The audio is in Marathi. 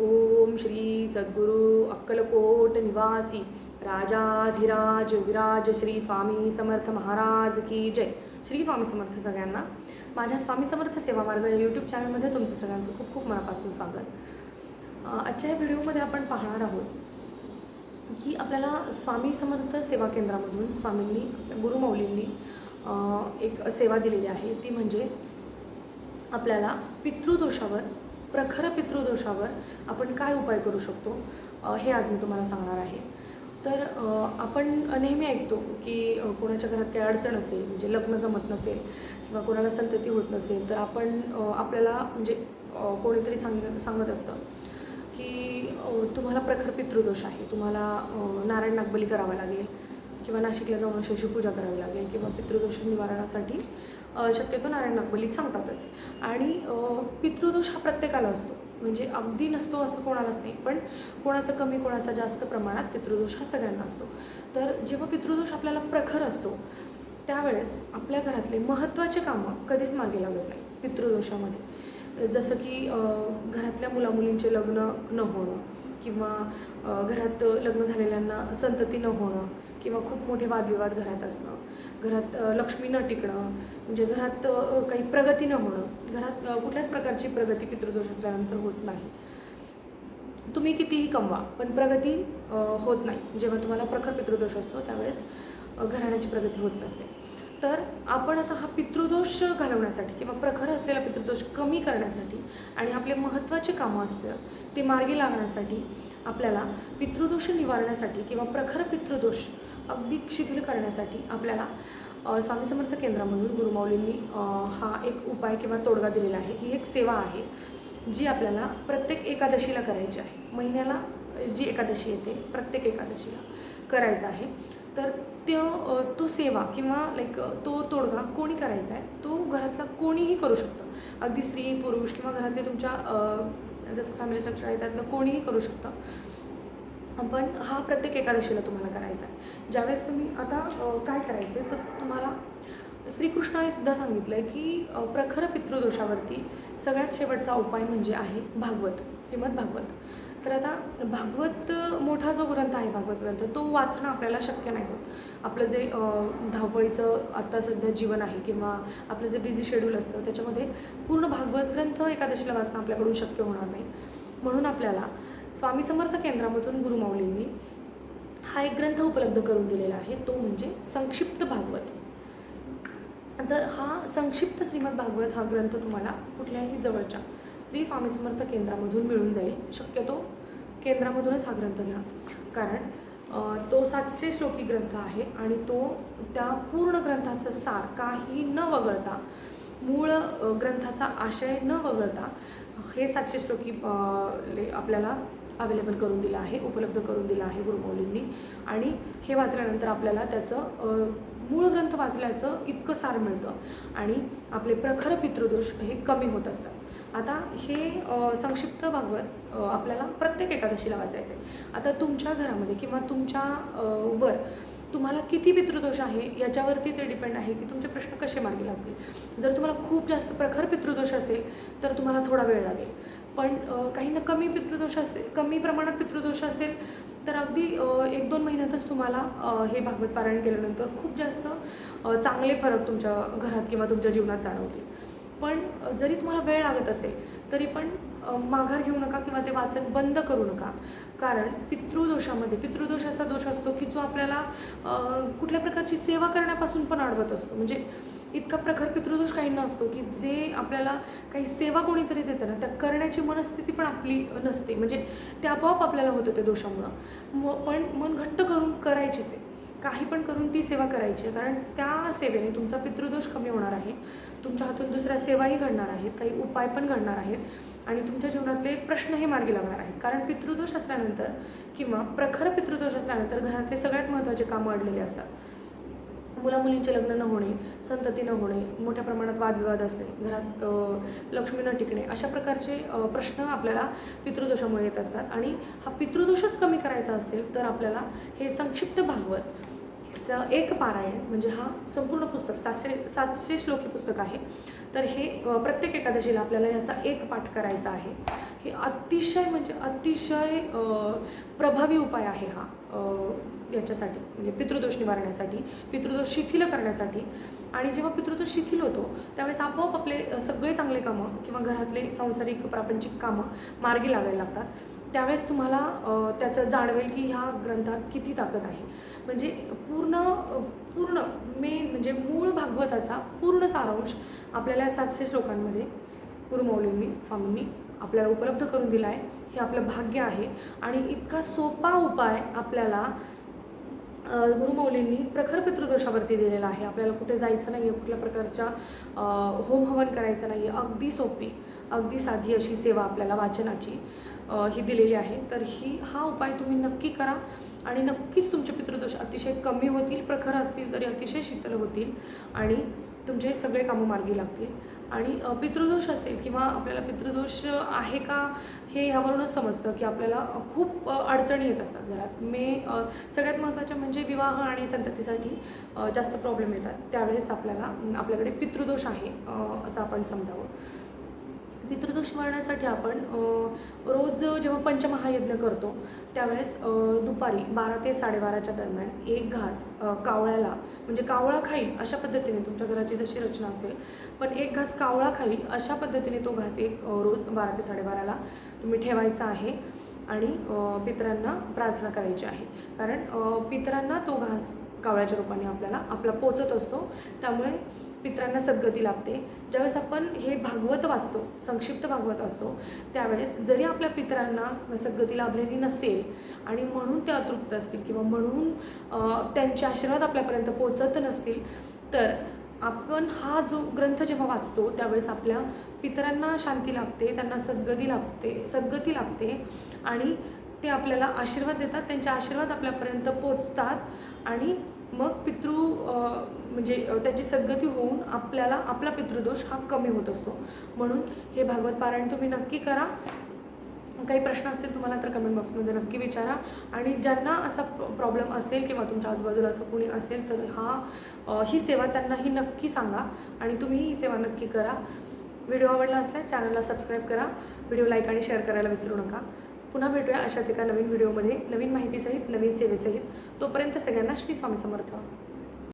ओम श्री सद्गुरु अक्कलकोट निवासी राजाधिराज विराज श्री स्वामी समर्थ महाराज की जय. श्री स्वामी समर्थ सगळ्यांना. माझ्या स्वामी समर्थ सेवा मार्ग या यूट्यूब चॅनलमध्ये तुमचं सगळ्यांचं खूप खूप मनापासून स्वागत. आजच्या या व्हिडिओमध्ये आपण पाहणार आहोत की आपल्याला स्वामी समर्थ सेवा केंद्रामधून स्वामींनी गुरुमौलींनी एक सेवा दिलेली आहे. ती म्हणजे आपल्याला पितृदोषावर प्रखर पितृदोषावर आपण काय उपाय करू शकतो? हे आज मी तुम्हाला सांगणार आहे. तर आपण नेहमी ऐकतो की कोणाच्या घरात काही अडचण असेल म्हणजे लग्न जमत नसेल किंवा कोणाला संतती होत नसेल तर आपण आपल्याला म्हणजे कोणीतरी सांग सांगत असतं की तुम्हाला प्रखर पितृदोष आहे. तुम्हाला नारायण नागबली करावा लागेल किंवा नाशिकला जाऊन शशी पूजा करावी लागेल किंवा पितृदोष निवारणासाठी शक्यतो नारायण नागबलीत सांगतातच. आणि पितृदोष हा प्रत्येकाला असतो. म्हणजे अगदी नसतो असं कोणालाच नाही. पण कोणाचं कमी कोणाचा जास्त प्रमाणात पितृदोष हा सगळ्यांना असतो. तर जेव्हा पितृदोष आपल्याला प्रखर असतो त्यावेळेस आपल्या घरातले महत्त्वाचे कामं कधीच मागे लागत नाही पितृदोषामध्ये. जसं की घरातल्या मुलामुलींचे लग्न न होणं किंवा घरात लग्न झालेल्यांना संतती न होणं किंवा खूप मोठे वादविवाद घरात असणं घरात लक्ष्मी न टिकणं म्हणजे घरात काही प्रगती न होणं घरात कुठल्याच प्रकारची प्रगती पितृदोष असल्यानंतर होत नाही. तुम्ही कितीही कमवा पण प्रगती होत नाही. जेव्हा तुम्हाला प्रखर पितृदोष असतो त्यावेळेस घराण्याची प्रगती होत नसते. तर आपण आता हा पितृदोष घालवण्यासाठी किंवा प्रखर असलेला पितृदोष कमी करण्यासाठी आणि आपले महत्त्वाचे कामं असतं ते मार्गी लागण्यासाठी आपल्याला पितृदोष निवारण्यासाठी किंवा प्रखर पितृदोष अगदी शिथिल करण्यासाठी आपल्याला स्वामी समर्थ केंद्रामधून गुरुमाऊलींनी हा एक उपाय किंवा तोडगा दिलेला आहे. ही एक सेवा आहे जी आपल्याला प्रत्येक एकादशीला करायची आहे. महिन्याला जी एकादशी येते प्रत्येक एकादशीला करायचं आहे. तर त्यो तो सेवा किंवा लाईक तो तोडगा कोणी करायचा आहे तो घरातला कोणीही करू शकतं. अगदी स्त्री पुरुष किंवा घरातले तुमच्या जसं फॅमिली स्ट्रक्चर आहे त्यातलं कोणीही करू शकतं. पण हा प्रत्येक एकादशीला तुम्हाला करायचा आहे. ज्यावेळेस तुम्ही आता काय करायचं आहे तर तुम्हाला श्रीकृष्णाने सुद्धा सांगितलं आहे की प्रखर पितृदोषावरती सगळ्यात शेवटचा उपाय म्हणजे आहे भागवत श्रीमद भागवत. तर आता भागवत मोठा जो ग्रंथ आहे भागवत ग्रंथ तो वाचणं आपल्याला शक्य नाही होत. आपलं जे धावपळीचं आत्ता सध्या जीवन आहे किंवा आपलं जे बिझी शेड्यूल असतं त्याच्यामध्ये पूर्ण भागवत ग्रंथ एकादशीला वाचणं आपल्याकडून शक्य होणार नाही. म्हणून आपल्याला स्वामी समर्थ केंद्रामधून गुरुमाऊलींनी हा एक ग्रंथ उपलब्ध करून दिलेला आहे. तो म्हणजे संक्षिप्त भागवत. तर हा संक्षिप्त श्रीमद भागवत हा ग्रंथ तुम्हाला कुठल्याही जवळच्या श्री स्वामी समर्थ केंद्रामधून मिळून जाईल. शक्यतो केंद्रामधूनच हा ग्रंथ घ्या. कारण तो सातशे श्लोकी ग्रंथ आहे आणि तो त्या पूर्ण ग्रंथाचं सार काही न वगळता मूळ ग्रंथाचा आशय न वगळता हे सातशे श्लोकी ले आपल्याला अवेलेबल करून दिलं आहे उपलब्ध करून दिलं आहे गुरुमौलींनी. आणि हे वाचल्यानंतर आपल्याला त्याचं मूळ ग्रंथ वाचल्याचं इतकं सार मिळतं. आणि आपले प्रखर पितृदोष हे कमी होत असतात. आता हे संक्षिप्त भागवत आपल्याला प्रत्येक एकादशीला वाचायचं आहे आता तुमच्या घरामध्ये किंवा तुमच्या वर तुम्हाला किती पितृदोष आहे याच्यावरती ते डिपेंड आहे की तुमचे प्रश्न कसे मार्गी लागतील? जर तुम्हाला खूप जास्त प्रखर पितृदोष असेल तर तुम्हाला थोडा वेळ लागेल. पण काही काहींना कमी पितृदोष असेल कमी प्रमाणात पितृदोष असेल तर अगदी एक दोन महिन्यातच तुम्हाला हे भागवत पारायण केल्यानंतर खूप जास्त चांगले फरक तुमच्या घरात किंवा तुमच्या जीवनात जाणवतील. पण जरी तुम्हाला वेळ लागत असेल तरी पण माघार घेऊ नका किंवा ते वाचन बंद करू नका. कारण पितृदोषामध्ये पितृदोष असा दोष असतो की जो आपल्याला कुठल्या प्रकारची सेवा करण्यापासून पण अडवत असतो. म्हणजे इतका प्रखर पितृदोष काही नसतो की जे आपल्याला काही सेवा कोणीतरी देतं ना त्या करण्याची मनस्थिती पण आपली नसते. म्हणजे ते आपोआप आपल्याला होतं त्या दोषामुळं. म पण मन घट्ट करून करायचीच आहे. काही पण करून ती सेवा करायची आहे. कारण त्या सेवेने तुमचा पितृदोष कमी होणार आहे. तुमच्या हातून दुसऱ्या सेवाही घडणार आहेत. काही उपाय पण घडणार आहेत. आणि तुमच्या जीवनातले प्रश्नही मार्गी लागणार आहेत. कारण पितृदोष असल्यानंतर किंवा प्रखर पितृदोष असल्यानंतर घरातले सगळ्यात महत्त्वाचे कामं अडलेले असतात. मुलामुलींचे लग्न न होणे संतती न होणे मोठ्या प्रमाणात वादविवाद असणे घरात लक्ष्मी न टिकणे अशा प्रकारचे प्रश्न आपल्याला पितृदोषामुळे येत असतात. आणि हा पितृदोषच कमी करायचा असेल तर आपल्याला हे संक्षिप्त भागवत चं एक पारायण म्हणजे हा संपूर्ण पुस्तक सातशे सातशे श्लोकी पुस्तक आहे. तर हे प्रत्येक एकादशीला आपल्याला ह्याचा एक पाठ करायचा आहे. हे अतिशय म्हणजे अतिशय प्रभावी उपाय आहे हा याच्यासाठी म्हणजे पितृदोष निवारण्यासाठी पितृदोष शिथिल करण्यासाठी. आणि जेव्हा पितृदोष शिथिल होतो त्यावेळेस आपोआप आपले सगळे चांगले कामं किंवा घरातले सांसारिक प्रापंचिक कामं मार्गी लागायला लागतात. त्यावेळेस तुम्हाला त्याचं जाणवेल की ह्या ग्रंथात किती ताकद आहे. म्हणजे पूर्ण पूर्ण मेन म्हणजे मूळ भागवताचा पूर्ण सारांश आपल्याला सातशे श्लोकांमध्ये गुरुमौलींनी स्वामींनी आपल्याला उपलब्ध करून दिला आहे हे आपलं भाग्य आहे. आणि इतका सोपा उपाय आपल्याला गुरुमौलींनी प्रखर पितृदोषावरती दिलेला आहे. आपल्याला कुठे जायचं नाही आहे कुठल्या प्रकारच्या होम हवन करायचं नाही आहे अगदी सोपी अगदी साधी अशी सेवा आपल्याला वाचनाची ही दिलेली आहे. तर ही हा उपाय तुम्ही नक्की करा. आणि नक्कीच तुमचे पितृदोष अतिशय कमी होतील प्रखर असतील तरी अतिशय शीतल होतील. आणि तुमचे सगळे कामं मार्गी लागतील. आणि पितृदोष असेल किंवा आपल्याला पितृदोष आहे का हे ह्यावरूनच समजतं की आपल्याला खूप अडचणी येत असतात घरात. मे सगळ्यात महत्त्वाच्या म्हणजे विवाह आणि संततीसाठी जास्त प्रॉब्लेम येतात. त्यावेळेस आपल्याला आपल्याकडे पितृदोष आहे असं आपण समजावं. पितृदोष मारण्यासाठी आपण रोज जेव्हा पंचमहायज्ञ करतो त्यावेळेस दुपारी बारा ते साडेबाराच्या दरम्यान एक घास कावळ्याला म्हणजे कावळा खाईल अशा पद्धतीने तुमच्या घराची जशी रचना असेल पण एक घास कावळा खाईल अशा पद्धतीने तो घास एक रोज बारा ते साडेबाराला तुम्ही ठेवायचा आहे आणि पितरांना प्रार्थना करायची आहे. कारण पितरांना तो घास कावळ्याच्या रूपाने आपल्याला आपला पोचत असतो. त्यामुळे पितरांना सद्गती लाभते. ज्यावेळेस आपण हे भागवत वाचतो संक्षिप्त भागवत असतो त्यावेळेस जरी आपल्या पितरांना सद्गती लाभलेली नसेल आणि म्हणून ते अतृप्त असतील किंवा म्हणून त्यांचे आशीर्वाद आपल्यापर्यंत पोचत नसतील तर आपण हा जो ग्रंथ जेव्हा वाचतो त्यावेळेस आपल्या पितरांना शांती लाभते त्यांना सद्गती लाभते सद्गती लाभते आणि ते आपल्याला आशीर्वाद देतात त्यांचे आशीर्वाद आपल्यापर्यंत पोचतात आणि मग पितृ म्हणजे त्याची सद्गती होऊन आपल्याला आपला पितृदोष हा कमी होत असतो. म्हणून हे भागवत पारायण तुम्ही नक्की करा. काही प्रश्न असतील तुम्हाला तर कमेंट बॉक्समध्ये नक्की विचारा. आणि ज्यांना असा प्रॉब्लेम असेल किंवा तुमच्या आजूबाजूला असं कोणी असेल तर हा ही सेवा त्यांनाही नक्की सांगा आणि तुम्ही ही सेवा नक्की करा. व्हिडिओ आवडला असल्यास चॅनलला सबस्क्राईब करा. व्हिडिओ लाईक आणि शेअर करायला विसरू नका. पुन्हा भेटूया अशाच एका नवीन व्हिडिओमध्ये. नवीन माहितीसहित नवीन सेवेसहित. तोपर्यंत सगळ्यांना श्री स्वामी समर्थ.